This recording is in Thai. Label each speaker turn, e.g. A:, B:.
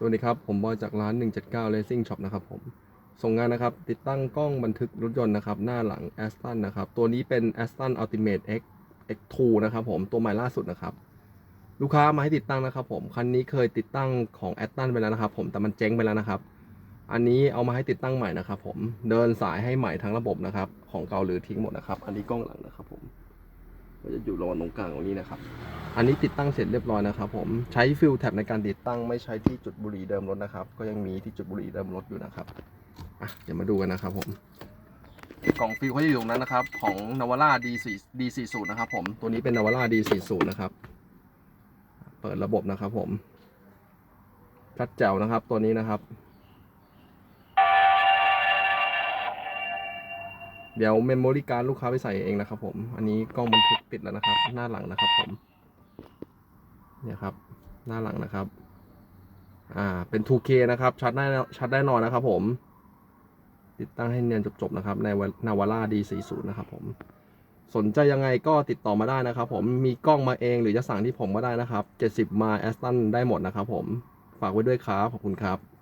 A: สวัสดีครับ ผมบอยจากร้าน 179 Racing Shop นะครับผม ส่งงานนะครับ ติดตั้งกล้องบันทึกรถยนต์นะครับ หน้าหลัง Aston นะครับ ตัวนี้เป็น Aston Ultimate X X2 นะครับผม ตัวใหม่ล่าสุดนะครับ ลูกค้ามาให้ติดตั้งนะครับผม คันนี้เคยติดตั้งของ Aston ไปแล้วนะครับผม แต่มันเจ๊งไปแล้วนะครับ อันนี้เอามาให้ติดตั้งใหม่นะครับผม เดินสายให้ใหม่ทั้งระบบนะครับ ของเก่าหรือทิ้งหมดนะครับ อันนี้กล้องหลังนะครับผม ก็จะอยู่ระหว่างตรงกลางตรงนี้นะครับ อันนี้ติดตั้งเสร็จเรียบร้อยนะครับผมใช้ฟิลแท็บในการติดตั้งไม่ใช้ที่จุดบุหรี่เดิมรถนะครับ ก็ยังมีที่จุดบุหรี่เดิมรถอยู่นะครับอะเดี๋ยวมาดูกันนะครับผมกล่องฟิลเขาจะอยู่ตรงนั้นนะครับ ของนาวาร่า D4 D40 นะครับผมตัวนี้เป็นนาวาร่า D40 นะครับ เปิดระบบนะครับผมชัดแจ๋วนะครับตัวนี้นะครับ เดี๋ยวเมมโมรี่การลูกค้าไปใส่เองนะครับผม อันนี้กล้องบันทึกติดแล้วนะครับ หน้าหลังนะครับผม เนี่ยครับ หน้าหลังนะครับ อ่า เป็น 2K นะครับ ชัดได้ชัดได้นอนนะครับผม ติดตั้งให้เนียนจบๆนะครับ ในนาวาร่า D40 นะครับผม สนใจยังไงก็ติดต่อมาได้นะครับผม มีกล้องมาเองหรือจะสั่งที่ผมก็ได้นะครับ 70 มาแอสตันได้หมดนะครับผม ฝากไว้ด้วยครับ ขอบคุณครับ